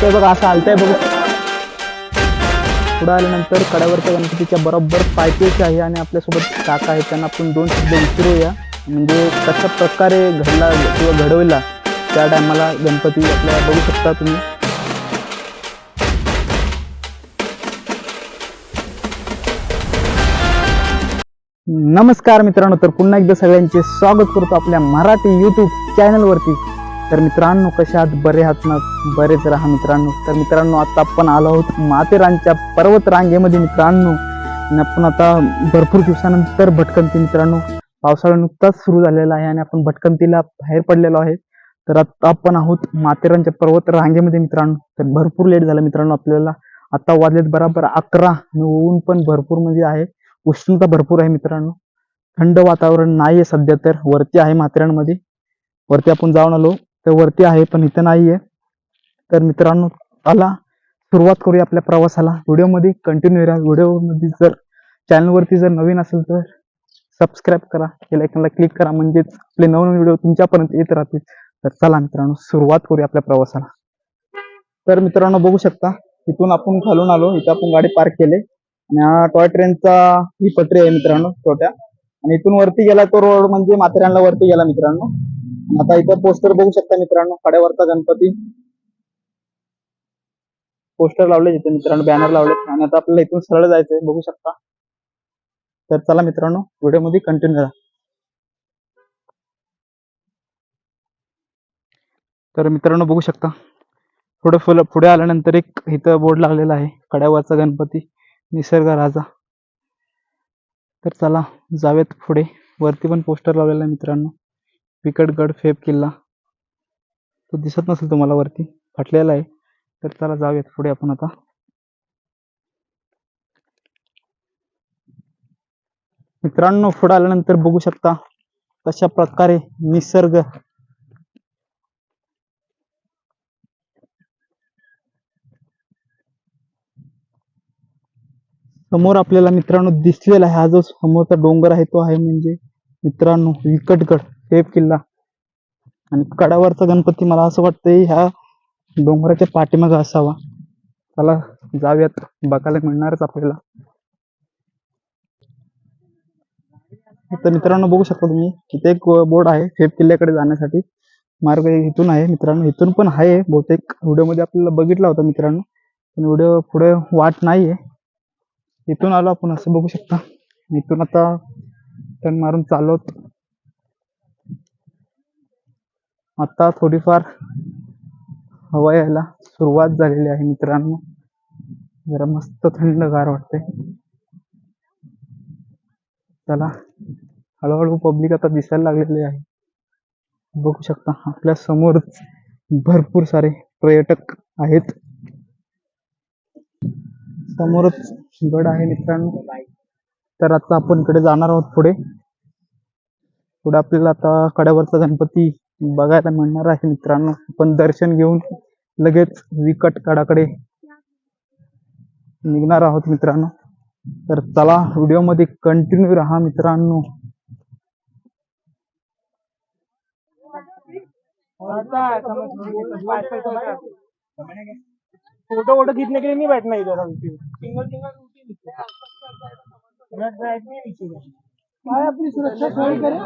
ते बघ बघा असं आलतंय बघ. पुढे आल्यानंतर कड्यावरच्या गणपतीच्या बरोबर पायथ्याशी आहे आणि आपल्यासोबत काका आहे त्यांना आपण दोन शब्द विचारूया. म्हणजे कशा प्रकारे घडला किंवा घडवला त्या टायमाला गणपती आपल्याला बघू शकता तुम्ही. नमस्कार मित्रांनो तर पुन्हा एकदा सगळ्यांचे स्वागत करतो आपल्या मराठी यूट्यूब चॅनलवरती तर मित्रांनो कशा आहात? बरे आहात ना? बरेच राहा मित्रांनो. तर मित्रांनो आता आपण आलो आहोत माथेरानच्या पर्वत रांगेमध्ये मित्रांनो. आणि आपण आता भरपूर दिवसानंतर भटकंती मित्रांनो. पावसाळा नुकताच सुरू झालेला आहे आणि आपण भटकंतीला बाहेर पडलेलो आहे. तर आता आपण आहोत माथेरानच्या पर्वत रांगेमध्ये मित्रांनो. तर भरपूर लेट झाला मित्रांनो आपल्याला. आता वाजलेत बराबर अकरा आणि ऊन पण भरपूर म्हणजे आहे. उष्णता भरपूर आहे मित्रांनो. थंड वातावरण नाही आहे सध्या तर. वरती आहे माथेरानमध्ये. वरती आपण जाऊन आलो. तर वरती आहे पण इथं नाही आहे तर मित्रांनो आला सुरुवात करूया आपल्या प्रवासाला. व्हिडिओमध्ये कंटिन्यू राहा. व्हिडिओमध्ये जर चॅनलवरती जर नवीन असेल तर सबस्क्राईब करा. या लायकनला क्लिक करा. म्हणजेच आपले नवनवीन व्हिडिओ तुमच्यापर्यंत येत राहतील. तर चला मित्रांनो सुरुवात करूया आपल्या प्रवासाला. तर मित्रांनो बघू शकता इथून आपण खालून आलो. इथं आपण गाडी पार्क केली. आणि हा टॉय ट्रेनचा ही पटरी आहे मित्रांनो छोट्या. आणि इथून वरती गेला तो रोड म्हणजे माथेरानला वरती गेला मित्रांनो. आता इथं पोस्टर बघू शकता मित्रांनो कड्यावरचा गणपती. पोस्टर लावले जिथे मित्रांनो बॅनर लावले. आणि आता आपल्याला इथून सरळ जायचंय बघू शकता. तर चला मित्रांनो व्हिडिओमध्ये कंटिन्यू राहा तर मित्रांनो बघू शकता. थोडं फुलं पुढे आल्यानंतर एक इथं बोर्ड लागलेला आहे कड्यावरचा गणपती निसर्ग राजा. तर चला जावेत पुढे. वरती पण पोस्टर लावलेला आहे मित्रांनो. विकटगड फेब किल्ला. तो दिसत नसेल तुम्हाला वरती. फाटलेला आहे. तर चला जाऊयात पुढे आपण आता. मित्रांनो पुढे आल्यानंतर बघू शकता तशा प्रकारे निसर्ग समोर आपल्याला मित्रांनो दिसलेला आहे. हा जो समोरचा डोंगर आहे तो आहे म्हणजे मित्रांनो विकटगड फेब किल्ला. आणि कडावरचा गणपती मला असं वाटतंय ह्या डोंगराच्या पाठीमागे असावा. चला जाऊयात. बघायला मिळणारच आपल्याला. तर मित्रांनो बघू शकता तुम्ही इथे एक बोर्ड आहे फेब किल्ल्याकडे जाण्यासाठी. मार्ग इथून आहे मित्रांनो. इथून पण आहे बहुतेक. व्हिडिओमध्ये आपल्याला बघितला होता मित्रांनो. पण व्हिडिओ पुढे वाट नाहीये. इथून आलो आपण असं बघू शकता. इथून आता टर्न मारून चालवत आता थोडीफार हवा यायला सुरुवात झालेली आहे मित्रांनो. जरा मस्त थंडगार वाटते त्याला हळूहळू पब्लिक आता दिसायला लागलेली आहे. बघू शकता आपल्यासमोर भरपूर सारे पर्यटक आहेत. समोरच गड आहे मित्रांनो. तर आता आपण इकडे जाणार आहोत पुढे. पुढे आपल्याला आता कड्यावरचा गणपती बघायला मिळणार आहे मित्रांनो. पण दर्शन घेऊन लगेच विकट कडाकडे निघणार आहोत मित्रांनो. तर चला व्हिडिओमध्ये कंटिन्यू राहा मित्रांनो. फोटो वोटो खींचने के लिए नहीं बैठना इधर सिंगल सिंगल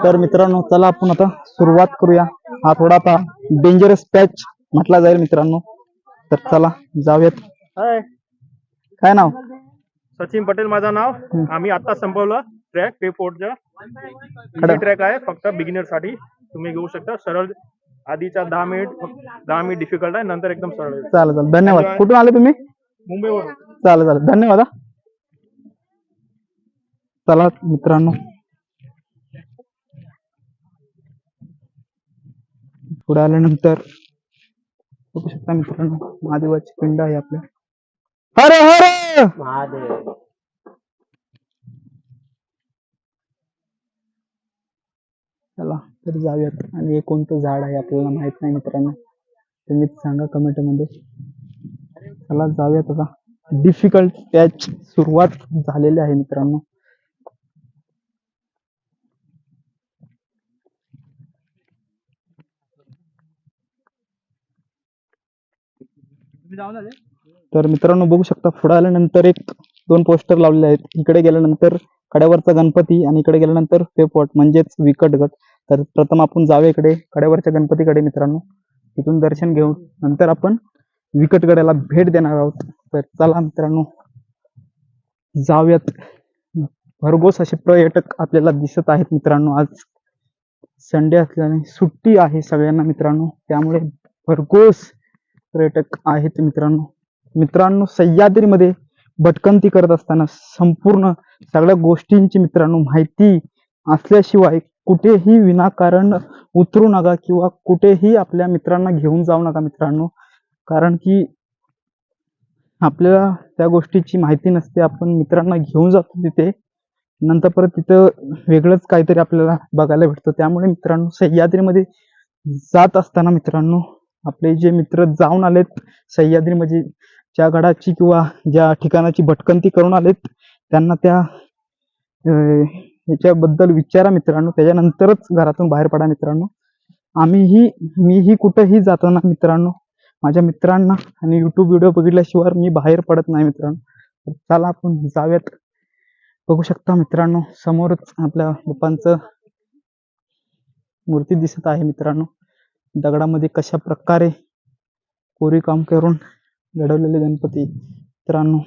तर मित्रांनो चला आपण आता सुरुवात करूया. हा थोडा आता डेंजरस पॅच म्हटला जाईल मित्रांनो. तर चला जाऊयात. हाय. काय नाव? सचिन पटेल माझं नाव. आम्ही आता संपवलं ट्रॅक पे फोर्टचा खडा. ट्रॅक आहे. फक्त बिगिनरसाठी तुम्ही घेऊ शकता. सरळ आधीच्या दहा मिनिट दहा मिनिट डिफिकल्ट आहे. नंतर एकदम सरळ आहे. चालेल चालेल. धन्यवाद. कुठून आले तुम्ही? मुंबईवरून. चालेल चालेल. धन्यवाद हा. चला मित्रांनो. पुढे आल्यानंतर बघू शकता मित्रांनो महादेवाची पिंड आहे आपल्या. हरे हरे! चला तर जाऊयात. आणि हे कोणतं झाड आहे आपल्याला माहीत नाही मित्रांनो. तुम्हीच सांगा कमेंटमध्ये चला जाऊयात आता. डिफिकल्ट पॅच सुरुवात झालेली आहे मित्रांनो. तर मित्रांनो बघू शकता पुढे आल्यानंतर एक दोन पोस्टर लावलेले आहेत. इकडे गेल्यानंतर कड्यावरचा गणपती आणि इकडे गेल्यानंतर पेपवट म्हणजेच विकटगट तर प्रथम आपण जावे इकडे कड्यावरच्या गणपतीकडे मित्रांनो. तिथून दर्शन घेऊन नंतर आपण विकटगडाला भेट देणार आहोत. तर चला मित्रांनो जाऊयात. भरघोस असे पर्यटक आपल्याला दिसत आहेत मित्रांनो. आज संडे असल्याने सुट्टी आहे सगळ्यांना मित्रांनो. त्यामुळे भरघोस पर्यटक आहेत मित्रांनो. मित्रांनो सह्याद्रीमध्ये भटकंती करत असताना संपूर्ण सगळ्या गोष्टींची मित्रांनो माहिती असल्याशिवाय कुठेही विनाकारण उतरू नका किंवा कुठेही आपल्या मित्रांना घेऊन जाऊ नका मित्रांनो. कारण की आपल्याला त्या गोष्टीची माहिती नसते आपण मित्रांना घेऊन जातो तिथे. नंतर परत तिथं वेगळंच काहीतरी आपल्याला बघायला भेटतं. त्यामुळे मित्रांनो सह्याद्रीमध्ये जात असताना मित्रांनो आपले जे मित्र जाऊन आलेत सह्याद्री म्हणजे ज्या गडाची किंवा ज्या ठिकाणाची भटकंती करून आलेत त्यांना त्या ह्याच्याबद्दल विचारा मित्रांनो. त्याच्यानंतरच घरातून बाहेर पडा मित्रांनो. आम्हीही मीही कुठेही जाताना मित्रांनो माझ्या मित्रांना आणि युट्यूब व्हिडिओ बघितल्याशिवाय मी बाहेर पडत नाही मित्रांनो. चला आपण जाव्यात बघू शकता मित्रांनो समोरच आपल्या बाप्पांचं मूर्ती दिसत आहे मित्रांनो. दगडामध्ये कशा प्रकारे कोरीव काम करून घडवलेले गणपती मित्रांनो.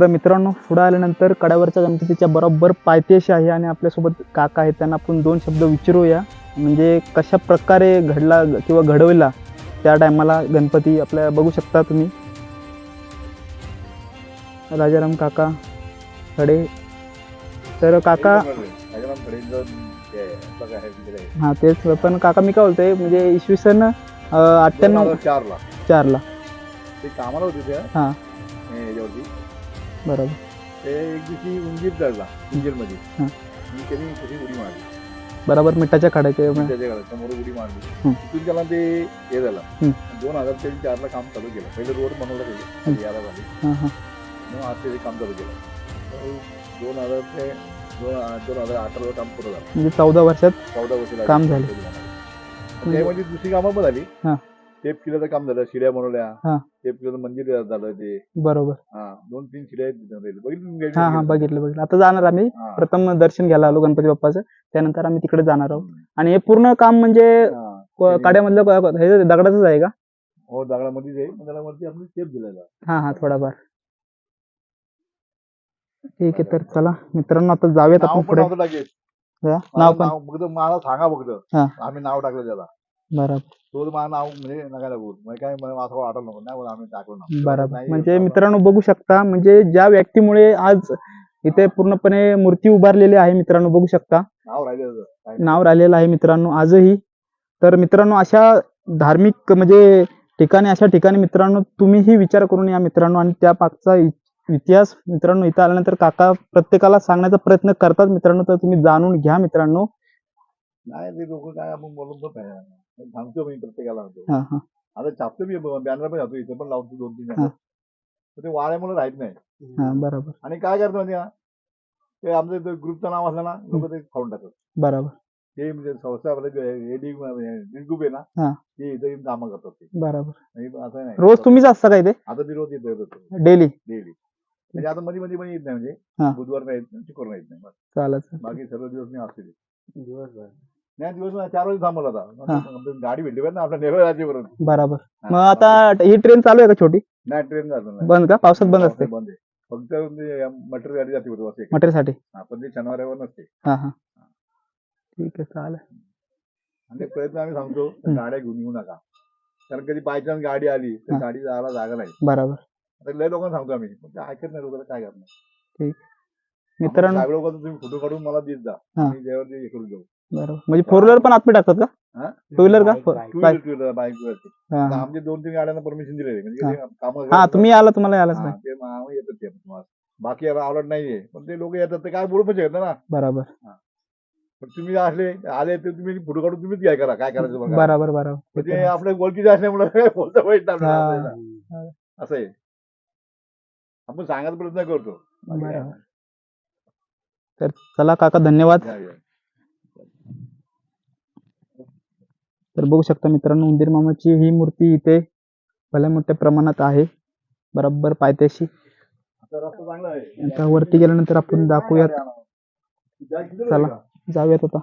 तर मित्रांनो पुढे आल्यानंतर कड्यावरच्या गणपतीच्या बरोबर पायथ्याशी आहे आणि आपल्यासोबत काका आहेत. त्यांना आपण दोन शब्द विचारूया. म्हणजे कशा प्रकारे घडला किंवा घडवला त्या टायमाला गणपती आपल्या बघू शकता तुम्ही. राजाराम काका खडे. तर काका हा तेच. पण काका मी काय बोलतोय म्हणजे इसवी सन अठ्ठ्याण्णव चारला. चारला. ते कामाला होते हा. हे बरोबर. ते एक दिवशी उंदीर चढला उंदीरमध्ये हा. आणि त्यांनी उडी मारली. बरोबर मिठाच्या खड्याचे त्याच्या घरात समोर उडी मारली. हम्म. तिथून त्याला ते हे झालं. दोन हजार ते चारला काम चालू केलं. पहिले रोड बनवलं त्याचे याला झाली. हा हा. मग आज ते काम चालू केलं. तर दोन हजार ते दोन दोन हजार अठराला काम पूर्ण झालं. म्हणजे चौदा वर्षात चौदा वर्ष लागली. काम झालं. त्यामध्ये. त्यामध्ये दुसरी कामं पण झाली. हा. टेप किल्याचं काम झालं. शिड्या बनवल्या. हा. किल्याचं मंदिर झालं ते. बरोबर. हा दोन तीन शिड्या आहेत तिथं राहिले. बघितलं हा हा बघितलं बघितलं. आता जाणार आम्ही. हा. प्रथम दर्शन घ्यायला आलो गणपती बाप्पाचं. त्यानंतर आम्ही तिकडे जाणार आहोत. आणि हे पूर्ण काम म्हणजे हा. क- काड्यामधलं क- हे दगडाचंच आहे का? हो दगडामध्येच आहे. पण दगडावरती आपण टेप दिलेला. हा हा थोडाफार. ठीक आहे तर चला. मित्रांनो आता जाऊयात नाव आपण पण पुढे. नव्हतं टाकेल मला नाव पण. नाव फक्त मला सांगा फक्त. हा. आम्ही नाव टाकलं त्याला. बरोबर. तो मला नाव म्हणजे नका म्हणजे काय मला असं वाटलं नको. नाही बोला आम्ही टाकलं नाव बरोबर. नाही, म्हणजे बाबा. मित्रांनो बघू शकता म्हणजे ज्या व्यक्तीमुळे आज इथे पूर्णपणे मूर्ती उभारलेली आहे मित्रांनो बघू शकता. नाव राहिलं त्याचं. काय? नाव राहिलेलं आहे मित्रांनो आजही. तर मित्रांनो अशा धार्मिक म्हणजे ठिकाणी अशा ठिकाणी मित्रांनो तुम्हीही विचार करून या मित्रांनो आणि त्या इ- इतिहास मित्रांनो इथं आल्यानंतर काका प्रत्येकाला सांगण्याचा प्रयत्न करतात मित्रांनो तर तुम्ही जाणून घ्या मित्रांनो. नाही ते लोक काय आपण बोलून नाही सांगतो मी प्रत्येकाला सांगतो हा हा. आता छापतो मी बॅनर पण जातो इथे पण लावतो दोन तीन हा. पण ते वाऱ्यामुळे राहत नाही. हा बरोबर. आणि काय करतो म्हणजे ना, ते आमचं ग्रुपचं नाव असलं ना लोक ते खाऊन टाकतात. बरोबर. ते म्हणजे संस्था आपलं ग्रुप आहे ना हा. ते इथे येऊन कामं करतात ते. बरोबर. आणि असं नाही. रोज तुम्हीच असता काय ते आता मी रोज येतो डेली? डेली. म्हणजे आता मध्ये मध्ये पण येत नाही हा. म्हणजे बुधवार नाही येत नाही शुक्रवार येत नाही. बस. चालेल. बाकी सर्व दिवस मी असते. दिवसभर. नाही दिवस चार वाजे थांबवला हा. आता आमची गाडी भेटली पाहिजे ना आपल्या नेवळ राज्यावरून बरोबर. मग आता ही ट्रेन चालू आहे का छोटी? नाही ट्रेन जातो नाही बंद का? पावसात बंद असते. बंद आहे. फक्त मटेरियल गाडी जाते बरोबर. मटेरियलसाठी हा, पण ते शनिवारवर नसते. हा हा. ठीक आहे चालेल. आणि ते प्रयत्न आम्ही सांगतो. गाड्या घेऊन येऊ नका. कारण कधी बाय चान्स गाडी आली तर. गाडी जायला जागा नाही. बरोबर. आता लय लोकांना सांगतो आम्ही पण ते ऐकत नाही लोकांना काय करणार? मित्रांनो काही लोकांचं तुम्ही फोटो काढून मला देत जा. हा. मी त्यावर ते हे करून देऊ बरोबर. म्हणजे फोर व्हीलर पण आतमध्ये टाकतात का? हा? टू व्हीलर का? Two bike wheeler two wheeler bike वरती हा आता. आमचे दोन तीन गाड्यांना परमिशन दिलेली म्हणजे हा. ते कामं हा तुम्ही आला तुम्हाला यायलाच हा, नाही. ते येतात ते तुम्हाला. बाकी याला आवडत नाहीये. पण ते लोक येतात ते काय बोलू पण शकत ना. बरोबर. पण तुम्ही असले आले तर तुम्ही फोटो काढून तुम्हीच काय करा. काय करायचं बघा. बरोबर बरोबर. म्हणजे आपल्या ओळखीचे असल्यामुळे काय बोलता हा. असं आहे. आपण सांगायचा प्रयत्न करतो. बरोबर. तर चला काका धन्यवाद. नाही. या, या. तर बघू शकता मित्रांनो उंदीर मामाची ही मूर्ती इथे भल्या मोठ्या प्रमाणात आहे. बरोबर पायथ्याशी. आता वरती गेल्यानंतर आपण दाखवूयात. चला. जाऊयात आता.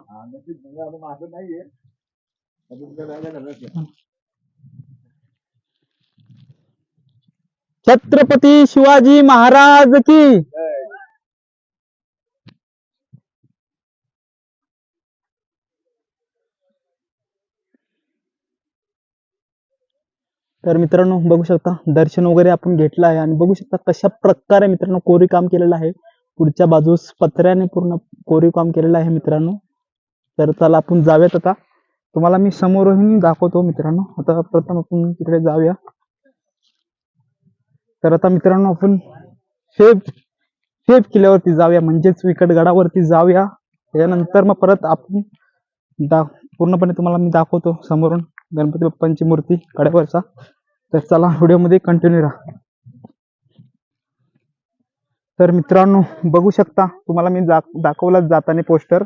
छत्रपती शिवाजी महाराज की तर मित्रांनो बघू शकता दर्शन वगैरे आपण घेतलं आहे आणि बघू शकता कशा प्रकारे मित्रांनो कोरीव काम केलेलं आहे. पुढच्या बाजूस पत्र्याने पूर्ण कोरीव काम केलेलं आहे मित्रांनो. तर चला आपण जाऊयात आता. तुम्हाला मी समोरही दाखवतो मित्रांनो. आता प्रथम आपण तिकडे जाऊया. तर आता मित्रांनो आपण शेप शेप किल्ल्यावरती जाऊया. म्हणजेच विकटगडावरती जाऊया. त्यानंतर मग परत आपण दा पूर्णपणे तुम्हाला मी दाखवतो समोरून. गणपती बाप्पांची मूर्ती कड्यावरचा तर चला व्हिडिओमध्ये कंटिन्यू राहा. तर मित्रांनो बघू शकता तुम्हाला मी दा दाखवला जाताना पोस्टर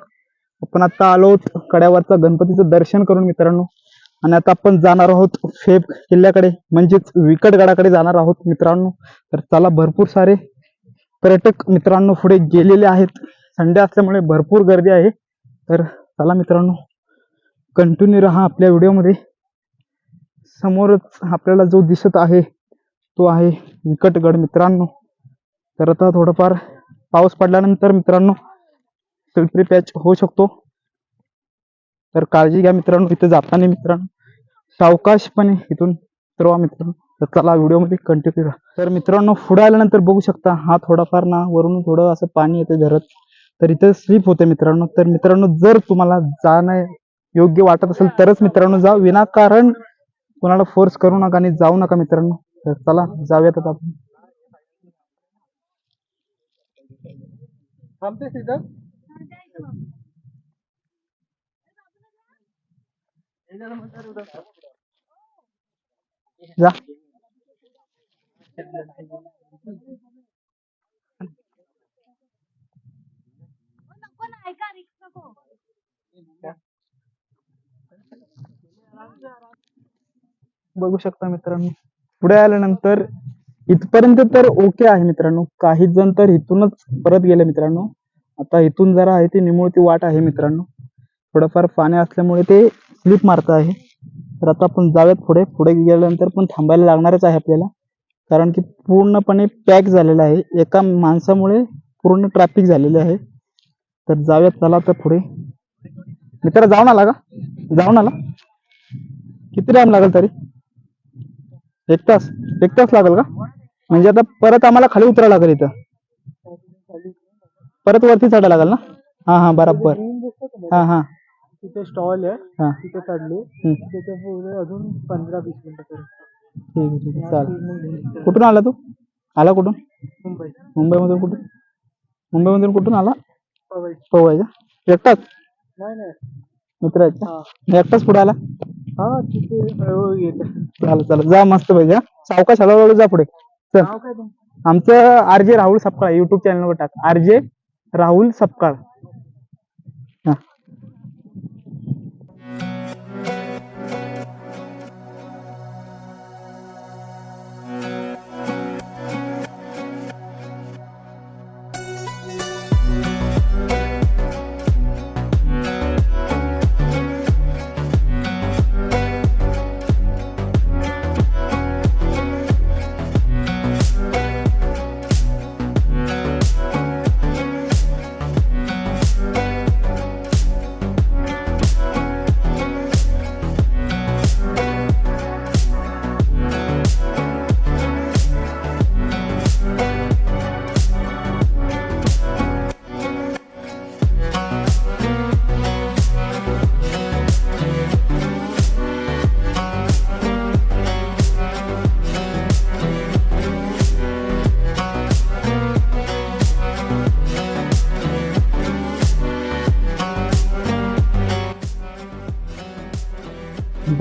आपण आता आलो कड्यावरचा गणपतीचं दर्शन करून मित्रांनो. आणि आता आपण जाणार आहोत फेब किल्ल्याकडे म्हणजेच विकटगडाकडे जाणार आहोत मित्रांनो. तर चला भरपूर सारे पर्यटक मित्रांनो पुढे गेलेले आहेत. संडे असल्यामुळे भरपूर गर्दी आहे. तर चला मित्रांनो कंटिन्यू राहा आपल्या व्हिडिओमध्ये. समोरच आपल्याला जो दिसत आहे तो आहे विकटगड मित्रांनो. तर आता थोडंफार पाऊस पडल्यानंतर मित्रांनो फिल्ट्री पॅच होऊ शकतो. तर काळजी घ्या मित्रांनो इथे जाताना मित्रांनो. सावकाशपणे इथून उतरवा मित्रांनो. तर चला व्हिडिओमध्ये कंटिन्यू करा तर मित्रांनो पुढे आल्यानंतर बघू शकता हा थोडाफार ना वरून थोडं असं पाणी येते धरत तर इथे स्लिप होते मित्रांनो. तर मित्रांनो जर तुम्हाला जाणं योग्य वाटत असेल तरच मित्रांनो जा. विनाकारण कोणाला फोर्स करू नका आणि जाऊ नका मित्रांनो. तर चला जाऊयात आता आपण. थांबते तिथं जा. बघू शकता मित्रांनो. पुढे आल्यानंतर इथपर्यंत तर ओके आहे मित्रांनो. काही जण तर इथूनच परत गेले मित्रांनो. आता इथून जरा आहे ती निमुळती वाट आहे मित्रांनो. थोडंफार पाणी असल्यामुळे ते स्लिप मारत आहे. तर आता आपण जाऊयात पुढे. पुढे गेल्यानंतर पण थांबायला लागणारच आहे आपल्याला. कारण की पूर्णपणे पॅक झालेलं आहे. एका माणसामुळे पूर्ण ट्रॅफिक झालेले आहे. तर जाऊयात चला तर पुढे. मित्र जाऊन आला का? जाऊन आला? किती टाइम लागेल तरी? एक तास एक तास लागेल का? म्हणजे आता परत आम्हाला खाली उतरावं लागेल इथं. परत वरती चढायला लागेल ना? हा हा बरोबर. हा हा. तिथे स्टॉल आहे. हा. तिथे चढले. त्याच्या पुढे अजून पंधरा वीस मिनिटं ठीक आहे चालेल. कुठून आला तू? आला कुठून? मुंबई. मुंबईमधून कुठून? मुंबईमधून कुठून आला? पवई. पवायचा एकटाच? नाही नाही. मित्र आहेत. का? एकटाच पुढे आला? हा येते चालेल चालेल. जा मस्त पाहिजे सावकाश हळूहळू जा पुढे. चल. नाव काय तुमचं? आमचं आरजे राहुल सपकाळ युट्यूब चॅनलवर टाक. आरजे राहुल सपकाळ.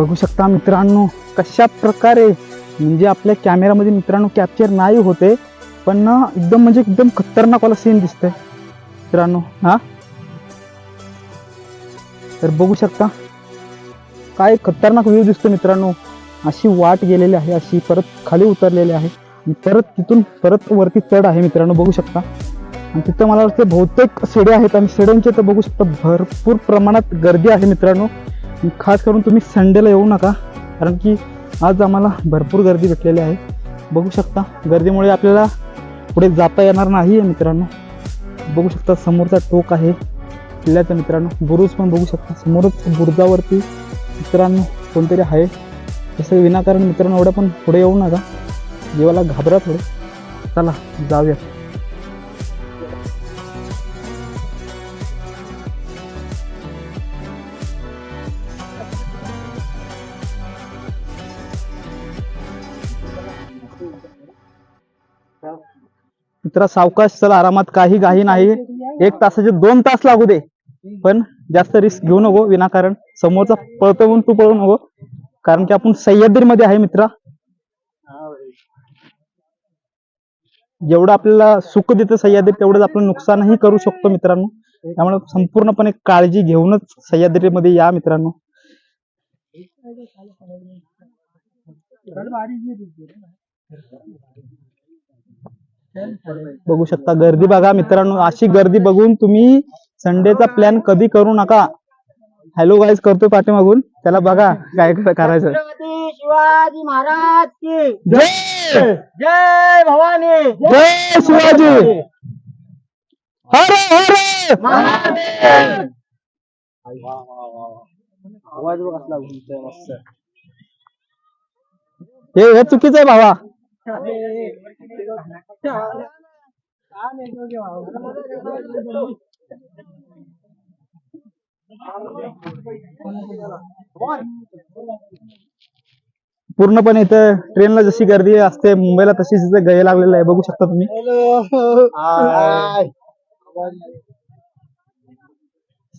बघू शकता मित्रांनो कशा प्रकारे म्हणजे आपल्या कॅमेरामध्ये मित्रांनो कॅप्चर नाही होते पण एकदम म्हणजे एकदम खतरनाक वाला सीन दिसतंय. मित्रांनो हा? तर बघू शकता काय खतरनाक व्ह्यू दिसतो मित्रांनो. अशी वाट गेलेली आहे अशी परत खाली उतरलेली आहे. परत तिथून परत वरती चढ आहे मित्रांनो बघू शकता. आणि तिथं मला वाटतं बहुतेक सेडे आहेत आणि सेड्यांचे तर बघू शकता भरपूर प्रमाणात गर्दी आहे मित्रांनो. खास करून तुम्ही संडेला येऊ नका कारण की आज आम्हाला भरपूर गर्दी भेटलेली आहे. बघू शकता गर्दीमुळे आपल्याला पुढे जाता येणार नाही आहे मित्रांनो. बघू शकता समोरचा टोक आहे किल्ल्याचा मित्रांनो. बुरुज पण बघू शकता समोरच बुरुजावरती मित्रांनो कोणतरी आहे. तसं विनाकारण मित्रांनो एवढं पण पुढे येऊ नका. जीवाला घाबरा थोडे. चला जाऊया मित्रा सावकाश चला आरामात काही घाई नाही. एक तासाचे दोन तास लागू दे. पण जास्त रिस्क घेऊ नको विनाकारण. समोरचा पळतो म्हणून तू पळू नको. कारण की आपण सह्याद्रीमध्ये आहे मित्रा. जेवढं आपल्याला सुख देतं सह्याद्री तेवढंच आपलं नुकसानही करू शकतो मित्रांनो. त्यामुळे संपूर्णपणे काळजी घेऊनच सह्याद्रीमध्ये या मित्रांनो. बघू शकता. गर्दी बघा मित्रांनो. अशी गर्दी बघून तुम्ही संडेचा प्लॅन कधी करू नका. हॅलो गाईज करतोय पाठीमागून. त्याला बघा काय करायचं. शिवाजी महाराज की. जय! जय! भवानी. जय शिवाजी! हर हर महादेव. आवाज बघ हे हे चुकीचं आहे भावा. पूर्णपणे इथं ट्रेनला जशी गर्दी असते मुंबईला तशीच इथं गय लागलेलं आहे. बघू शकता तुम्ही.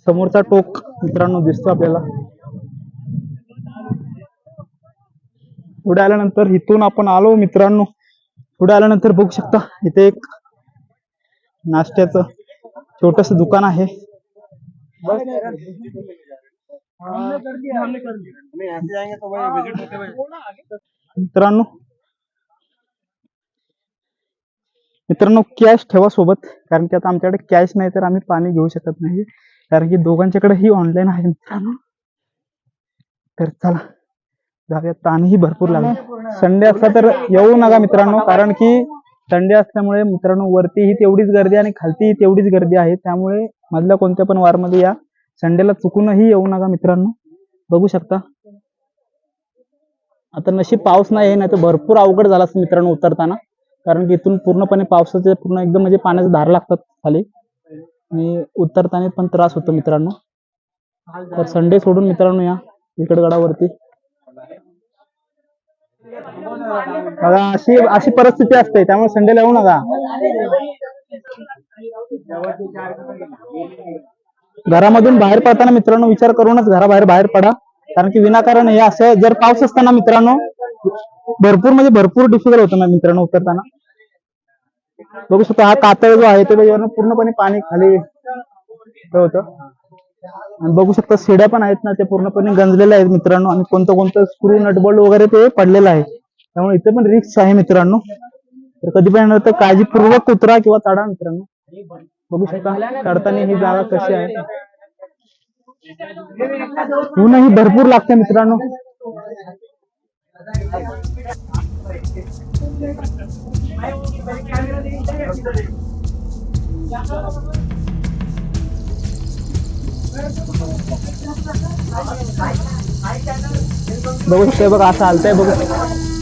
समोरचा टोक मित्रांनो दिसतो आपल्याला. पुढे आल्यानंतर इथून आपण आलो मित्रांनो. पुढे आल्यानंतर बघू शकता इथे एक नाश्त्याचं छोटस दुकान आहे. मित्रांनो मित्रांनो कॅश ठेवा सोबत कारण की आता आमच्याकडे कॅश नाही तर आम्ही पाणी घेऊ शकत नाही. कारण की दोघांच्याकडे ही ऑनलाईन आहे मित्रांनो. तर चला. जाऊया ताणही भरपूर लागला. संडे असला तर येऊ नका मित्रांनो कारण की संडे असल्यामुळे मित्रांनो वरतीही तेवढीच गर्दी आणि खालतीही तेवढीच गर्दी आहे. त्यामुळे मधल्या कोणत्या पण वारमध्ये या संडेला चुकूनही येऊ नका मित्रांनो. बघू शकता. आता नशीब पाऊस नाही आहे नाही तर भरपूर अवघड झाला असतं मित्रांनो उतरताना. कारण की इथून पूर्णपणे पावसाचे पूर्ण एकदम म्हणजे पाण्याचे धार लागतात खाली. आणि उतरताना पण त्रास होतो मित्रांनो. तर संडे सोडून मित्रांनो या इकडगडावरती बघा अशी अशी परिस्थिती असते त्यामुळे संडेला येऊ नका. घरामधून बाहेर पडताना मित्रांनो विचार करूनच घराबाहेर बाहेर पडा. कारण की विनाकारण हे असं जर पाऊस असताना मित्रांनो भरपूर म्हणजे भरपूर डिफिकल्ट होतं ना मित्रांनो उतरताना. बघू शकता हा कातळ जो आहे तो त्याच्यावरनं पूर्णपणे पाणी खाली होतं. आणि बघू शकता शिड्या पण आहेत ना ते पूर्णपणे गंजलेल्या आहेत मित्रांनो. आणि कोणतं कोणतं स्क्रू नटबोल्ट वगैरे ते पडलेलं आहे. त्यामुळे इथे पण रिक्स आहे मित्रांनो. तर कधी पण येणार तर काळजीपूर्वक उतरा किंवा चढा मित्रांनो. बघू शकता चढताना ही जागा कशी आहे. ऊनही भरपूर लागते मित्रांनो. बघू शकते बघा असं हालतंय बघू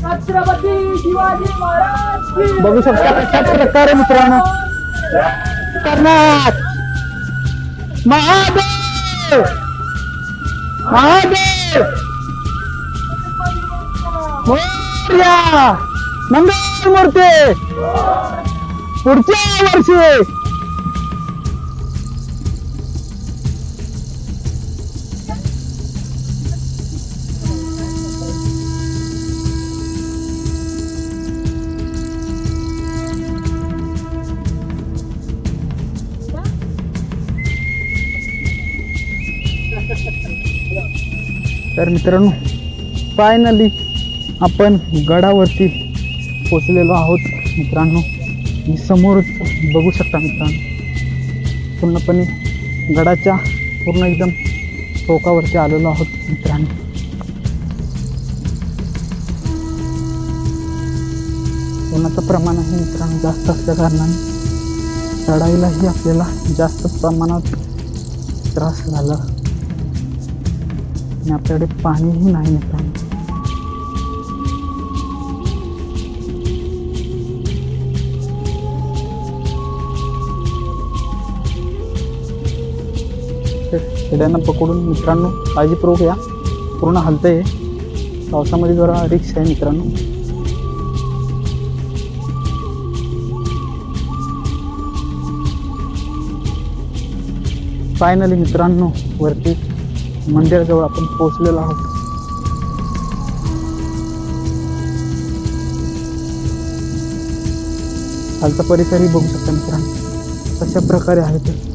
छत्रपती शिवाजी महाराज बघू शकता कशा प्रकारे मित्रांनो? कर्नाट महादेव! महादेव! मोरया! मंगळ मूर्ती पुढच्या वर्षी! तर मित्रांनो फायनली आपण गडावरती पोचलेलो आहोत. मित्रांनो मी समोरच बघू शकता मित्रांनो पूर्णपणे गडाच्या पूर्ण एकदम टोकावरती आलेलो आहोत मित्रांनो. उन्हाचं प्रमाण आहे मित्रांनो जास्त असल्या कारणाने. चढाईलाही आपल्याला जास्त प्रमाणात त्रास झाला. आणि आपल्याकडे पाणीही नाही आहे. खेड्यांना पकडून मित्रांनो काळजीपूर्वक या. पूर्ण हलतंय आहे पावसामध्ये जरा रिक्स आहे मित्रांनो. फायनली मित्रांनो वरती मंदिराजवळ आपण पोहोचलेलो आहोत. खालचा परिसरही बघू शकता मित्रांनो. कशा प्रकारे आहे ते.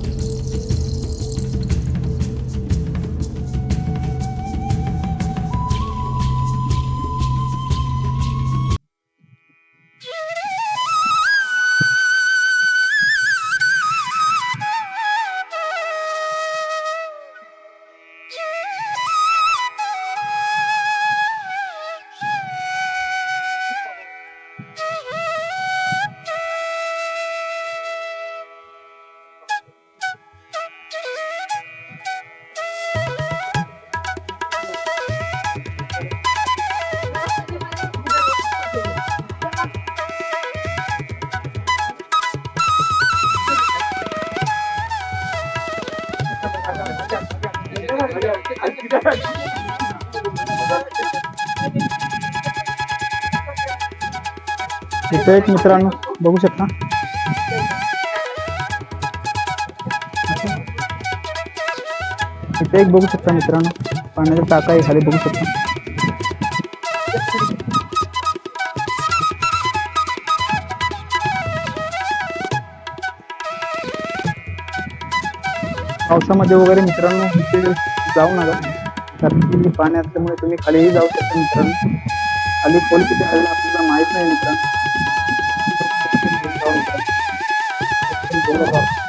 तो एक मित्रांनो बघू शकता. इथे एक बघू शकता मित्रांनो पाण्याचा टाका आहे खाली बघू शकता. पावसामध्ये वगैरे मित्रांनो इथे जाऊ नका. कारण की पाणी असल्यामुळे तुम्ही खालीही जाऊ शकता मित्रांनो. खाली खोल किती आपल्याला माहीत नाही मित्रांनो. ধন্যবাদ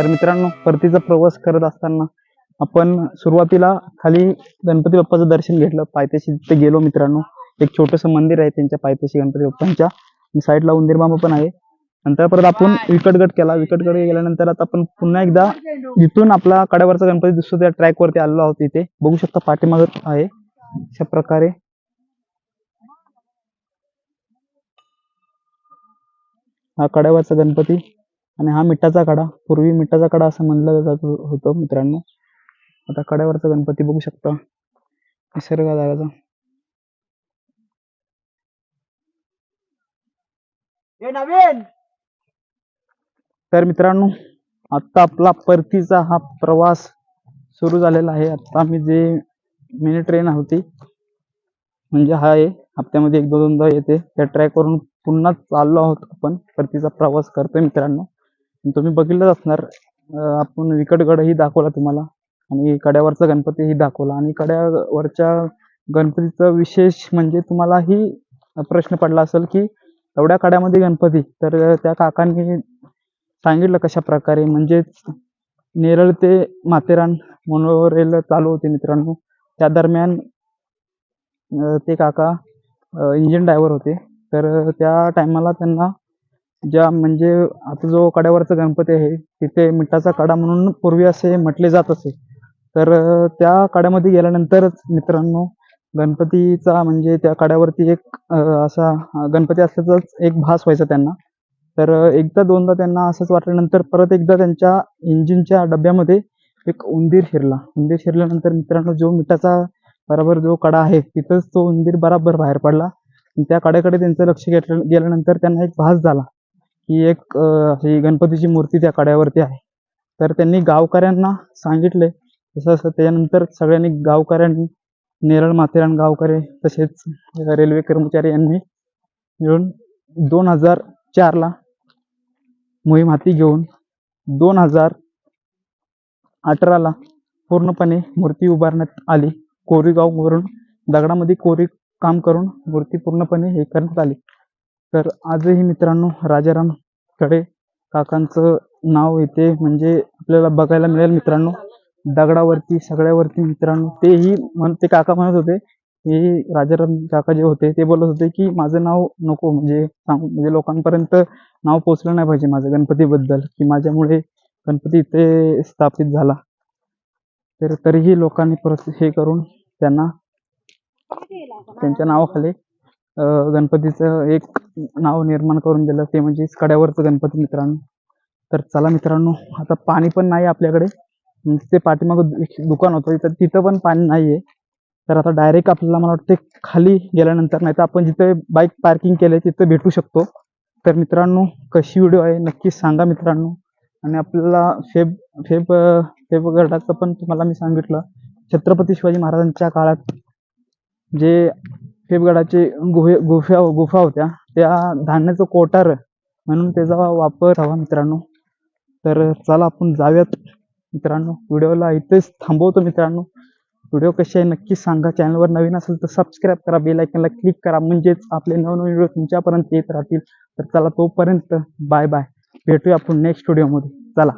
तर मित्रांनो परतीचा प्रवास करत असताना आपण सुरुवातीला खाली गणपती बाप्पाचं दर्शन घेतलं. पायथ्याशी तिथे गेलो मित्रांनो. एक छोटस मंदिर आहे त्यांच्या पायथ्याशी गणपती बाप्पांच्या. साईडला उंदीर मामा पण आहे. नंतर परत आपण विकटगट केला. विकटगड गेल्यानंतर आता आपण पुन्हा एकदा जिथून आपला कड्यावरचा गणपती दिसतो. त्या ट्रॅक वरती आलेलो आहोत इथे. बघू शकता पाठीमाग आहे. अशा प्रकारे. हा कड्यावरचा गणपती. आणि हा मिठाचा कडा पूर्वी मिठाचा कडा असं म्हणलं जात होतं मित्रांनो. आता कड्यावरचा गणपती बघू शकता. निसर्ग जागाचा नवीन! तर मित्रांनो आता आपला परतीचा हा प्रवास सुरू झालेला आहे. आता आम्ही जे मिनी ट्रेन होती म्हणजे हा आहे हप्त्यामध्ये एक दोनदा येते. त्या ट्रॅक वरून पुन्हा चाललो आहोत आपण परतीचा प्रवास करतोय मित्रांनो. तुम्ही बघितलंच असणार. आपण विकटगडही दाखवला तुम्हाला. आणि कड्यावरचा गणपतीही दाखवला. आणि कड्यावरच्या गणपतीचं विशेष म्हणजे तुम्हालाही प्रश्न पडला असेल की एवढ्या कड्यामध्ये गणपती. तर त्या काकांनी सांगितलं कशा प्रकारे. म्हणजेच नेरळ ते माथेरान मोनोरेल चालू होते मित्रांनो. त्या दरम्यान ते काका इंजिन ड्रायव्हर होते. तर त्या टायमाला त्यांना ज्या म्हणजे आता जो कड्यावरचा गणपती आहे तिथे मिठाचा कडा म्हणून पूर्वी असे म्हटले जात असे. तर त्या कड्यामध्ये गेल्यानंतरच मित्रांनो गणपतीचा म्हणजे त्या कड्यावरती एक असा गणपती असल्याचाच एक भास व्हायचा त्यांना. तर एकदा दोनदा त्यांना असंच वाटल्यानंतर परत एकदा त्यांच्या इंजिनच्या डब्यामध्ये एक उंदीर शिरला. उंदीर शिरल्यानंतर मित्रांनो जो मिठाचा बरोबर जो कडा आहे तिथंच तो उंदीर बराबर बाहेर पडला. आणि त्या कड्याकडे त्यांचं लक्ष घेतलं गेल्यानंतर त्यांना एक भास झाला. की एक ही गणपतीची मूर्ती त्या कड्यावरती आहे. तर त्यांनी गावकऱ्यांना सांगितले तसं असं त्याच्यानंतर सगळ्यांनी गावकऱ्यांनी नेरळ माथेरान गावकरी तसेच रेल्वे कर्मचारी यांनी मिळून दोन हजार चारला मोहीम हाती घेऊन दोन हजार अठराला पूर्णपणे मूर्ती उभारण्यात आली. कोरीगाववरून दगडामध्ये कोरी काम करून मूर्ती पूर्णपणे हे करण्यात आली. तर आजही मित्रांनो राजारामकडे काकांचं नाव येते. म्हणजे आपल्याला बघायला मिळेल मित्रांनो. दगडावरती सगळ्यावरती मित्रांनो. तेही म्हण ते काका म्हणत होते. हे राजाराम काका जे होते ते बोलत होते की माझं नाव नको. म्हणजे सांग म्हणजे लोकांपर्यंत नाव पोचलं नाही पाहिजे माझं गणपतीबद्दल. की माझ्यामुळे गणपती इथे स्थापित झाला. तर तरीही लोकांनी परत हे करून त्यांना त्यांच्या नावाखाली गणपतीचं एक नाव निर्माण करून दिलं ते म्हणजे कड्यावरचं गणपती मित्रांनो. तर चला मित्रांनो आता पाणी पण नाही आपल्याकडे. ते पाठीमागं दु- दुकान होतं तर तिथं पण पाणी नाही आहे तर आता डायरेक्ट आपल्याला मला वाटते खाली गेल्यानंतर नाही तर आपण जिथे बाईक पार्किंग केले तिथं भेटू शकतो. तर मित्रांनो कशी व्हिडिओ आहे नक्की सांगा मित्रांनो. आणि आपल्याला फेब फेब अं, फेबगडाचं पण तुम्हाला मी सांगितलं. छत्रपती शिवाजी महाराजांच्या काळात जे फेफगडाचे गुहे गुफा गुफा होत्या. त्या धान्याचं कोटार म्हणून त्याचा वापर हवा मित्रांनो. तर चला आपण जाऊयात मित्रांनो. व्हिडिओला इथेच थांबवतो मित्रांनो. व्हिडिओ कसे आहे नक्की सांगा. चॅनलवर नवीन असेल तर सबस्क्राईब करा. बेल आयकनला क्लिक करा. म्हणजेच आपले नवनवीन व्हिडिओ तुमच्यापर्यंत येत राहतील. तर चला तोपर्यंत बाय बाय. भेटूया आपण नेक्स्ट व्हिडिओमध्ये. चला.